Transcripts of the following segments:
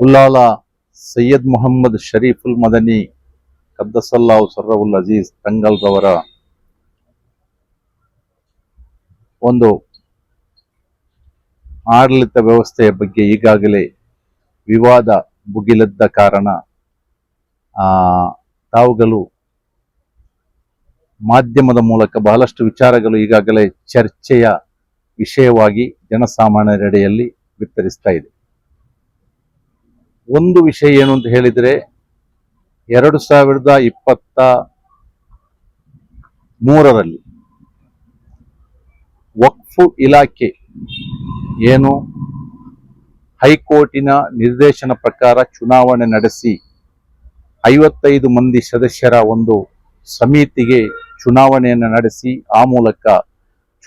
ಉಲ್ಲಾಲ ಸೈಯದ್ ಮೊಹಮ್ಮದ್ ಶರೀಫುಲ್ ಮದನಿ ಕದ್ದಸಲ್ಲಾಹು ಸರ್ರವುಲ್ ಅಜೀಜ್ ತಂಗಲ್ರವರ ಒಂದು ಆಡಳಿತ ವ್ಯವಸ್ಥೆಯ ಬಗ್ಗೆ ಈಗಾಗಲೇ ವಿವಾದ ಭುಗಿಲೆದ್ದ ಕಾರಣ ತಾವುಗಳು ಮಾಧ್ಯಮದ ಮೂಲಕ ಬಹಳಷ್ಟು ವಿಚಾರಗಳು ಈಗಾಗಲೇ ಚರ್ಚೆಯ ವಿಷಯವಾಗಿ ಜನಸಾಮಾನ್ಯರೆಡೆಯಲ್ಲಿ ವಿತರಿಸ್ತಾ ಇದೆ. ಒಂದು ವಿಷಯ ಏನು ಅಂತ ಹೇಳಿದ್ರೆ, ಎರಡು ಸಾವಿರದ ಇಪ್ಪತ್ತ ಮೂರರಲ್ಲಿ ವಕ್ಫು ಇಲಾಖೆ ಏನು ಹೈಕೋರ್ಟಿನ ನಿರ್ದೇಶನ ಪ್ರಕಾರ ಚುನಾವಣೆ ನಡೆಸಿ ಐವತ್ತೈದು ಮಂದಿ ಸದಸ್ಯರ ಒಂದು ಸಮಿತಿಗೆ ಚುನಾವಣೆಯನ್ನು ನಡೆಸಿ, ಆ ಮೂಲಕ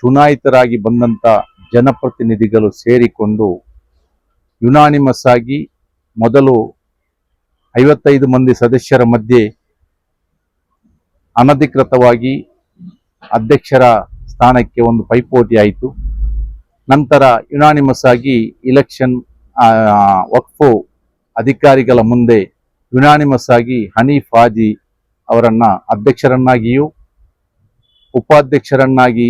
ಚುನಾಯಿತರಾಗಿ ಬಂದಂತ ಜನಪ್ರತಿನಿಧಿಗಳು ಸೇರಿಕೊಂಡು ಯುನಾನಿಮಸ್ ಆಗಿ ಮೊದಲು ಐವತ್ತೈದು ಮಂದಿ ಸದಸ್ಯರ ಮಧ್ಯೆ ಅನಧಿಕೃತವಾಗಿ ಅಧ್ಯಕ್ಷರ ಸ್ಥಾನಕ್ಕೆ ಒಂದು ಪೈಪೋಟಿ ಆಯಿತು. ನಂತರ ಯುನಾನಿಮಸ್ ಆಗಿ ಇಲೆಕ್ಷನ್ ವಕ್ಫು ಅಧಿಕಾರಿಗಳ ಮುಂದೆ ಯುನಾನಿಮಸ್ ಆಗಿ ಹನೀಫ್ ಹಾಜಿ ಅವರನ್ನ ಅಧ್ಯಕ್ಷರನ್ನಾಗಿಯೂ ಉಪಾಧ್ಯಕ್ಷರನ್ನಾಗಿ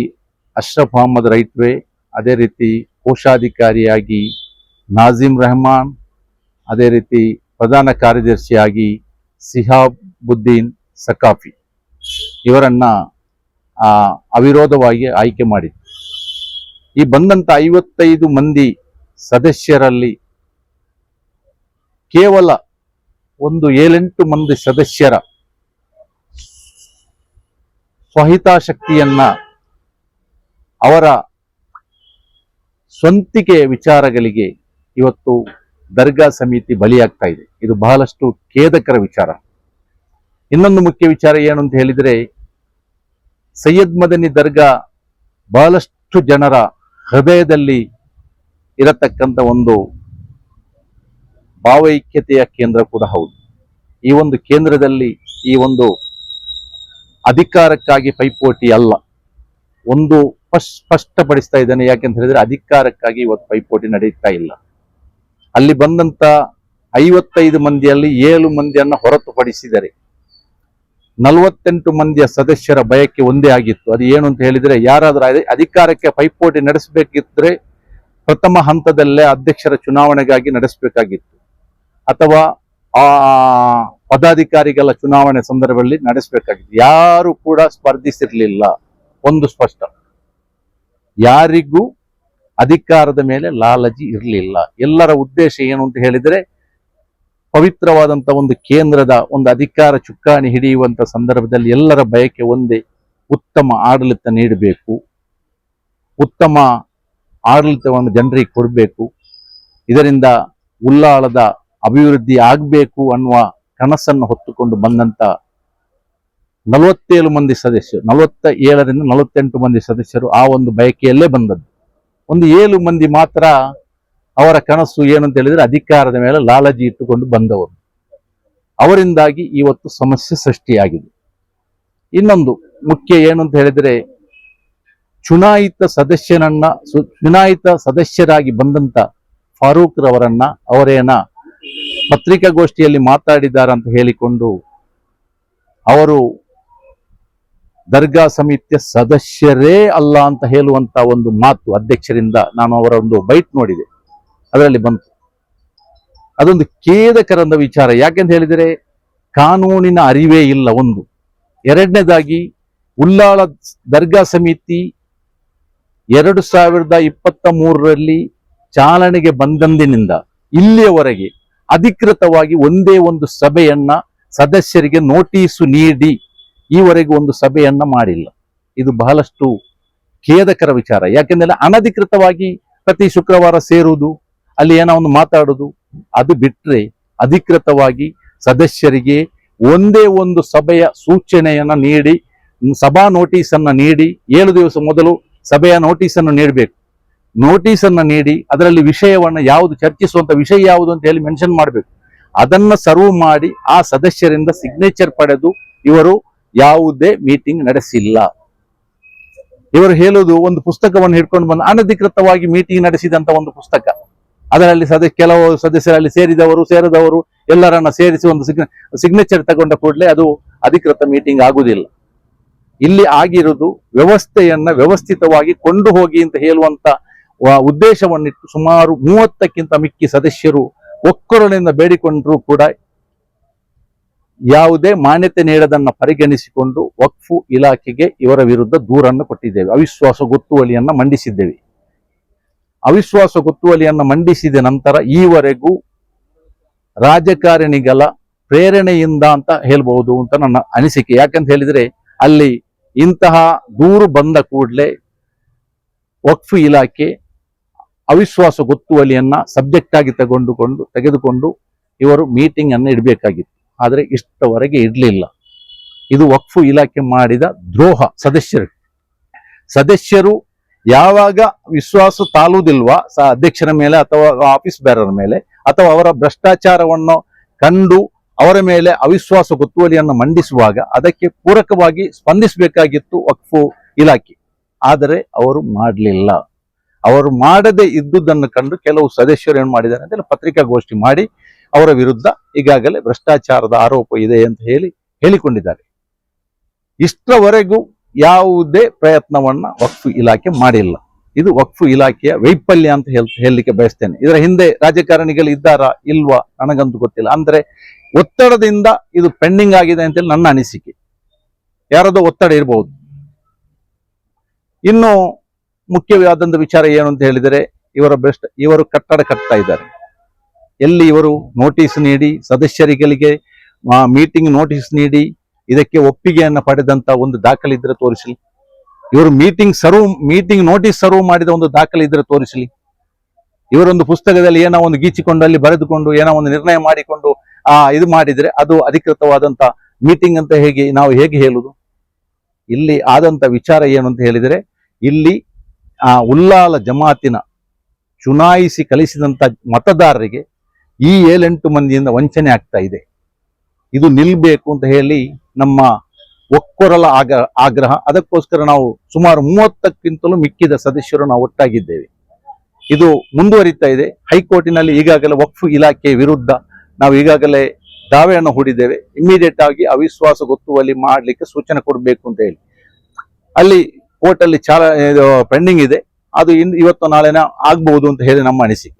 ಅಶ್ರಫ್ ಅಹಮ್ಮದ್ ರೈಟ್ವೆ ಅದೇ ರೀತಿ ಕೋಶಾಧಿಕಾರಿಯಾಗಿ ನಾಜೀಮ್ ರೆಹಮಾನ್ ಅದೇ ರೀತಿ ಪ್ರಧಾನ ಕಾರ್ಯದರ್ಶಿಯಾಗಿ ಸಿಹಾಬುದ್ದೀನ್ ಸಕಾಫಿ ಇವರನ್ನ ಅವಿರೋಧವಾಗಿ ಆಯ್ಕೆ ಮಾಡಿತ್ತು ಈ ಬಂದಂತ ಐವತ್ತೈದು ಮಂದಿ ಸದಸ್ಯರಲ್ಲಿ ಕೇವಲ ಒಂದು ಏಳೆಂಟು ಮಂದಿ ಸದಸ್ಯರ ಸ್ವಹಿತಾಶಕ್ತಿಯನ್ನ ಅವರ ಸ್ವಂತಿಕೆಯ ವಿಚಾರಗಳಿಗೆ ಇವತ್ತು ದರ್ಗಾ ಸಮಿತಿ ಬಲಿಯಾಗ್ತಾ ಇದೆ. ಇದು ಬಹಳಷ್ಟು ಖೇದಕರ ವಿಚಾರ. ಇನ್ನೊಂದು ಮುಖ್ಯ ವಿಚಾರ ಏನು ಅಂತ ಹೇಳಿದ್ರೆ, ಸೈಯದ್ ಮದನಿ ದರ್ಗಾ ಬಹಳಷ್ಟು ಜನರ ಹೃದಯದಲ್ಲಿ ಇರತಕ್ಕಂಥ ಒಂದು ಭಾವೈಕ್ಯತೆಯ ಕೇಂದ್ರ ಕೂಡ ಹೌದು. ಈ ಒಂದು ಕೇಂದ್ರದಲ್ಲಿ ಈ ಒಂದು ಅಧಿಕಾರಕ್ಕಾಗಿ ಪೈಪೋಟಿ ಅಲ್ಲ. ಒಂದು ಸ್ಪಷ್- ಸ್ಪಷ್ಟಪಡಿಸ್ತಾ ಇದ್ದಾನೆ. ಯಾಕೆಂತ ಹೇಳಿದ್ರೆ, ಅಧಿಕಾರಕ್ಕಾಗಿ ಇವತ್ತು ಪೈಪೋಟಿ ನಡೆಯುತ್ತಾ ಇಲ್ಲ. ಅಲ್ಲಿ ಬಂದಂತ ಐವತ್ತೈದು ಮಂದಿಯಲ್ಲಿ ಏಳು ಮಂದಿಯನ್ನು ಹೊರತುಪಡಿಸಿದರೆ ನಲವತ್ತೆಂಟು ಮಂದಿಯ ಸದಸ್ಯರ ಬಯಕೆ ಒಂದೇ ಆಗಿತ್ತು. ಅದು ಏನು ಅಂತ ಹೇಳಿದರೆ, ಯಾರಾದರೂ ಅಧಿಕಾರಕ್ಕೆ ಪೈಪೋಟಿ ನಡೆಸಬೇಕಿದ್ರೆ ಪ್ರಥಮ ಹಂತದಲ್ಲೇ ಅಧ್ಯಕ್ಷರ ಚುನಾವಣೆಗಾಗಿ ನಡೆಸಬೇಕಾಗಿತ್ತು. ಅಥವಾ ಆ ಪದಾಧಿಕಾರಿಗಳ ಚುನಾವಣೆ ಸಂದರ್ಭದಲ್ಲಿ ನಡೆಸಬೇಕಾಗಿತ್ತು. ಯಾರು ಕೂಡ ಸ್ಪರ್ಧಿಸಿರಲಿಲ್ಲ. ಒಂದು ಸ್ಪಷ್ಟ. ಯಾರಿಗೂ ಅಧಿಕಾರದ ಮೇಲೆ ಲಾಲಜಿ ಇರಲಿಲ್ಲ. ಎಲ್ಲರ ಉದ್ದೇಶ ಏನು ಅಂತ ಹೇಳಿದರೆ, ಪವಿತ್ರವಾದಂತ ಒಂದು ಕೇಂದ್ರದ ಒಂದು ಅಧಿಕಾರ ಚುಕ್ಕಾಣಿ ಹಿಡಿಯುವಂತ ಸಂದರ್ಭದಲ್ಲಿ ಎಲ್ಲರ ಬಯಕೆ ಒಂದೇ, ಉತ್ತಮ ಆಡಳಿತ ನೀಡಬೇಕು. ಉತ್ತಮ ಆಡಳಿತವನ್ನು ಜನರಿಗೆ ಕೊಡಬೇಕು. ಇದರಿಂದ ಉಲ್ಲಾಳದ ಅಭಿವೃದ್ಧಿ ಆಗಬೇಕು ಅನ್ನುವ ಕನಸನ್ನು ಹೊತ್ತುಕೊಂಡು ಬಂದಂತ ನಲವತ್ತೇಳು ಮಂದಿ ಸದಸ್ಯರು ನಲವತ್ತ ಏಳರಿಂದ ನಲವತ್ತೆಂಟು ಮಂದಿ ಸದಸ್ಯರು ಆ ಒಂದು ಬಯಕೆಯಲ್ಲೇ ಬಂದದ್ದು. ಒಂದು ಏಳು ಮಂದಿ ಮಾತ್ರ ಅವರ ಕನಸು ಏನು ಅಂತ ಹೇಳಿದ್ರೆ ಅಧಿಕಾರದ ಮೇಲೆ ಲಾಲಜಿ ಇಟ್ಟುಕೊಂಡು ಬಂದವರು. ಅವರಿಂದಾಗಿ ಇವತ್ತು ಸಮಸ್ಯೆ ಸೃಷ್ಟಿಯಾಗಿದೆ. ಇನ್ನೊಂದು ಮುಖ್ಯ ಏನು ಅಂತ ಹೇಳಿದ್ರೆ ಚುನಾಯಿತ ಸದಸ್ಯನನ್ನ ಚುನಾಯಿತ ಸದಸ್ಯರಾಗಿ ಬಂದಂತ ಫಾರೂಕ್ ರವರನ್ನ ಅವರೇನ ಪತ್ರಿಕಾಗೋಷ್ಠಿಯಲ್ಲಿ ಮಾತಾಡಿದ್ದಾರೆ ಅಂತ ಹೇಳಿಕೊಂಡು ಅವರು ದರ್ಗಾ ಸಮಿತಿಯ ಸದಸ್ಯರೇ ಅಲ್ಲ ಅಂತ ಹೇಳುವಂತ ಒಂದು ಮಾತು ಅಧ್ಯಕ್ಷರಿಂದ ನಾನು ಅವರ ಒಂದು ಬೈಟ್ ನೋಡಿದೆ. ಅದರಲ್ಲಿ ಬಂತು. ಅದೊಂದು ಖೇದಕರಂದ ವಿಚಾರ. ಯಾಕೆಂತ ಹೇಳಿದರೆ, ಕಾನೂನಿನ ಅರಿವೇ ಇಲ್ಲ ಒಂದು. ಎರಡನೇದಾಗಿ ಉಲ್ಲಾಳ ದರ್ಗಾ ಸಮಿತಿ ಎರಡು ಸಾವಿರದ ಇಪ್ಪತ್ತ ಮೂರರಲ್ಲಿ ಚಾಲನೆಗೆ ಬಂದಂದಿನಿಂದ ಇಲ್ಲಿಯವರೆಗೆ ಅಧಿಕೃತವಾಗಿ ಒಂದೇ ಒಂದು ಸಭೆಯನ್ನ ಸದಸ್ಯರಿಗೆ ನೋಟಿಸು ನೀಡಿ ಈವರೆಗೂ ಒಂದು ಸಭೆಯನ್ನ ಮಾಡಿಲ್ಲ. ಇದು ಬಹಳಷ್ಟು ಖೇದಕರ ವಿಚಾರ. ಯಾಕೆಂದ್ರೆ ಅನಧಿಕೃತವಾಗಿ ಪ್ರತಿ ಶುಕ್ರವಾರ ಸೇರುವುದು, ಅಲ್ಲಿ ಏನೋ ಒಂದು ಮಾತಾಡುದು ಅದು ಬಿಟ್ಟರೆ ಅಧಿಕೃತವಾಗಿ ಸದಸ್ಯರಿಗೆ ಒಂದೇ ಒಂದು ಸಭೆಯ ಸೂಚನೆಯನ್ನ ನೀಡಿ, ಸಭಾ ನೋಟಿಸ್ ಅನ್ನ ನೀಡಿ, ಏಳು ದಿವಸ ಮೊದಲು ಸಭೆಯ ನೋಟಿಸ್ ಅನ್ನು ನೀಡಬೇಕು. ನೋಟಿಸ್ ಅನ್ನ ನೀಡಿ, ಅದರಲ್ಲಿ ವಿಷಯವನ್ನು ಯಾವುದು ಚರ್ಚಿಸುವಂತ ವಿಷಯ ಯಾವುದು ಅಂತ ಹೇಳಿ ಮೆನ್ಷನ್ ಮಾಡಬೇಕು. ಅದನ್ನ ಸರ್ವ್ ಮಾಡಿ ಆ ಸದಸ್ಯರಿಂದ ಸಿಗ್ನೇಚರ್ ಪಡೆದು ಇವರು ಯಾವುದೇ ಮೀಟಿಂಗ್ ನಡೆಸಿಲ್ಲ. ಇವರು ಹೇಳೋದು ಒಂದು ಪುಸ್ತಕವನ್ನು ಹಿಡ್ಕೊಂಡು ಬಂದು ಅನಧಿಕೃತವಾಗಿ ಮೀಟಿಂಗ್ ನಡೆಸಿದಂತ ಒಂದು ಪುಸ್ತಕ. ಅದರಲ್ಲಿ ಸದ ಕೆಲವು ಸದಸ್ಯರಲ್ಲಿ ಸೇರಿದವರು, ಸೇರದವರು ಎಲ್ಲರನ್ನ ಸೇರಿಸಿ ಒಂದು ಸಿಗ್ನೇಚರ್ ತಗೊಂಡ ಕೂಡಲೇ ಅದು ಅಧಿಕೃತ ಮೀಟಿಂಗ್ ಆಗುವುದಿಲ್ಲ. ಇಲ್ಲಿ ಆಗಿರುವುದು ವ್ಯವಸ್ಥೆಯನ್ನ ವ್ಯವಸ್ಥಿತವಾಗಿ ಕೊಂಡು ಹೋಗಿ ಅಂತ ಹೇಳುವಂತ ಉದ್ದೇಶವನ್ನಿಟ್ಟು ಸುಮಾರು ಮೂವತ್ತಕ್ಕಿಂತ ಮಿಕ್ಕಿ ಸದಸ್ಯರು ಒಕ್ಕೊರಳಿಂದ ಬೇಡಿಕೊಂಡರೂ ಕೂಡ ಯಾವುದೇ ಮಾನ್ಯತೆ ನೀಡದನ್ನ ಪರಿಗಣಿಸಿಕೊಂಡು ವಕ್ಫು ಇಲಾಖೆಗೆ ಇವರ ವಿರುದ್ಧ ದೂರನ್ನು ಕೊಟ್ಟಿದ್ದೇವೆ. ಅವಿಶ್ವಾಸ ಗೊತ್ತುವಳಿಯನ್ನ ಮಂಡಿಸಿದ್ದೇವೆ. ಅವಿಶ್ವಾಸ ಗೊತ್ತುವಳಿಯನ್ನ ಮಂಡಿಸಿದ ನಂತರ ಈವರೆಗೂ ರಾಜಕಾರಣಿಗಳ ಪ್ರೇರಣೆಯಿಂದ ಅಂತ ಹೇಳ್ಬಹುದು ಅಂತ ನನ್ನ ಅನಿಸಿಕೆ. ಯಾಕಂತ ಹೇಳಿದ್ರೆ ಅಲ್ಲಿ ಇಂತಹ ದೂರು ಬಂದ ಕೂಡಲೇ ವಕ್ಫು ಇಲಾಖೆ ಅವಿಶ್ವಾಸ ಗೊತ್ತುವಳಿಯನ್ನ ಸಬ್ಜೆಕ್ಟ್ ಆಗಿ ತಗೊಂಡುಕೊಂಡು, ತೆಗೆದುಕೊಂಡು ಇವರು ಮೀಟಿಂಗ್ ಅನ್ನು ಇಡಬೇಕಾಗಿತ್ತು. ಆದರೆ ಇಷ್ಟವರೆಗೆ ಇರಲಿಲ್ಲ. ಇದು ವಕ್ಫು ಇಲಾಖೆ ಮಾಡಿದ ದ್ರೋಹ ಸದಸ್ಯರು ಸದಸ್ಯರು ಯಾವಾಗ ವಿಶ್ವಾಸ ತಾಲುವುದಿಲ್ವಾ ಅಧ್ಯಕ್ಷರ ಮೇಲೆ ಅಥವಾ ಆಫೀಸ್ ಬೇರರ ಮೇಲೆ, ಅಥವಾ ಅವರ ಭ್ರಷ್ಟಾಚಾರವನ್ನು ಕಂಡು ಅವರ ಮೇಲೆ ಅವಿಶ್ವಾಸ ಗೊತ್ತುವಳಿಯನ್ನು ಮಂಡಿಸುವಾಗ ಅದಕ್ಕೆ ಪೂರಕವಾಗಿ ಸ್ಪಂದಿಸಬೇಕಾಗಿತ್ತು ವಕ್ಫು ಇಲಾಖೆ. ಆದರೆ ಅವರು ಮಾಡಲಿಲ್ಲ. ಅವರು ಮಾಡದೆ ಇದ್ದುದನ್ನು ಕಂಡು ಕೆಲವು ಸದಸ್ಯರು ಏನು ಮಾಡಿದ್ದಾರೆ ಅಂದರೆ ಪತ್ರಿಕಾಗೋಷ್ಠಿ ಮಾಡಿ ಅವರ ವಿರುದ್ಧ ಈಗಾಗಲೇ ಭ್ರಷ್ಟಾಚಾರದ ಆರೋಪ ಇದೆ ಅಂತ ಹೇಳಿ ಹೇಳಿಕೊಂಡಿದ್ದಾರೆ. ಇಷ್ಟರವರೆಗೂ ಯಾವುದೇ ಪ್ರಯತ್ನವನ್ನ ವಕ್ಫ್ ಇಲಾಖೆ ಮಾಡಿಲ್ಲ. ಇದು ವಕ್ಫ್ ಇಲಾಖೆಯ ವೈಫಲ್ಯ ಅಂತ ಹೇಳ್, ಹೇಳಲಿಕ್ಕೆ ಬಯಸ್ತೇನೆ. ಇದರ ಹಿಂದೆ ರಾಜಕಾರಣಿಗಳು ಇದ್ದಾರಾ ಇಲ್ವಾ ನನಗಂತೂ ಗೊತ್ತಿಲ್ಲ. ಅಂದ್ರೆ ಒತ್ತಡದಿಂದ ಇದು ಪೆಂಡಿಂಗ್ ಆಗಿದೆ ಅಂತೇಳಿ ನನ್ನ ಅನಿಸಿಕೆ. ಯಾರದೋ ಒತ್ತಡ ಇರಬಹುದು ಇನ್ನು ಮುಖ್ಯವಾದಂತ ವಿಚಾರ ಏನು ಅಂತ ಹೇಳಿದರೆ, ಇವರ ಬೆಸ್ಟ್ ಇವರು ಕಟ್ಟಡ ಕಟ್ತಾ ಇದ್ದಾರೆ. ಎಲ್ಲಿ ಇವರು ನೋಟಿಸ್ ನೀಡಿ ಸದಸ್ಯರಿಗೆ ಮೀಟಿಂಗ್ ನೋಟಿಸ್ ನೀಡಿ, ಇದಕ್ಕೆ ಒಪ್ಪಿಗೆಯನ್ನ ಪಡೆದಂತ ಒಂದು ದಾಖಲಿದ್ರೆ ತೋರಿಸಲಿ. ಇವರು meeting serve meeting notice serve ಮಾಡಿದ ಒಂದು ದಾಖಲೆ ಇದ್ರೆ ತೋರಿಸಲಿ. ಇವರೊಂದು ಪುಸ್ತಕದಲ್ಲಿ ಏನೋ ಒಂದು ಗೀಚಿಕೊಂಡು ಅಲ್ಲಿ ಬರೆದುಕೊಂಡು, ಏನೋ ಒಂದು ನಿರ್ಣಯ ಮಾಡಿಕೊಂಡು, ಆ, ಇದು ಮಾಡಿದ್ರೆ ಅದು ಅಧಿಕೃತವಾದಂತ ಮೀಟಿಂಗ್ ಅಂತ ಹೇಗೆ, ನಾವು ಹೇಗೆ ಹೇಳುದು? ಇಲ್ಲಿ ಆದಂತ ವಿಚಾರ ಏನು ಅಂತ ಹೇಳಿದರೆ, ಇಲ್ಲಿ, ಆ, ಉಲ್ಲಾಲ ಜಮಾತಿನ ಚುನಾಯಿಸಿ ಕಲಿಸಿದಂತ ಮತದಾರರಿಗೆ ಈ ಏಳೆಂಟು ಮಂದಿಯಿಂದ ವಂಚನೆ ಆಗ್ತಾ ಇದೆ. ಇದು ನಿಲ್ಬೇಕು ಅಂತ ಹೇಳಿ ನಮ್ಮ ಒಕ್ಕೊರಲ ಆಗ, ಆಗ್ರಹ. ಅದಕ್ಕೋಸ್ಕರ ನಾವು ಸುಮಾರು ಮೂವತ್ತಕ್ಕಿಂತಲೂ ಮಿಕ್ಕಿದ ಸದಸ್ಯರು ನಾವು ಒಟ್ಟಾಗಿದ್ದೇವೆ. ಇದು ಮುಂದುವರಿತಾ ಇದೆ. ಹೈಕೋರ್ಟಿನಲ್ಲಿ ಈಗಾಗಲೇ ವಕ್ಫ್ ಇಲಾಖೆ ವಿರುದ್ಧ ನಾವು ಈಗಾಗಲೇ ದಾವೆಯನ್ನು ಹೂಡಿದ್ದೇವೆ. ಇಮಿಡಿಯೇಟ್ ಆಗಿ ಅವಿಶ್ವಾಸ ಗೊತ್ತುವಳಿ ಮಾಡಲಿಕ್ಕೆ ಸೂಚನೆ ಕೊಡಬೇಕು ಅಂತ ಹೇಳಿ. ಅಲ್ಲಿ ಕೋರ್ಟ್ ಅಲ್ಲಿ ಚಾಲ ಪೆಂಡಿಂಗ್ ಇದೆ. ಅದು ಇವತ್ತು ನಾಳೆನ ಆಗ್ಬಹುದು ಅಂತ ಹೇಳಿ ನಮ್ಮ ಅನಿಸಿಕೆ.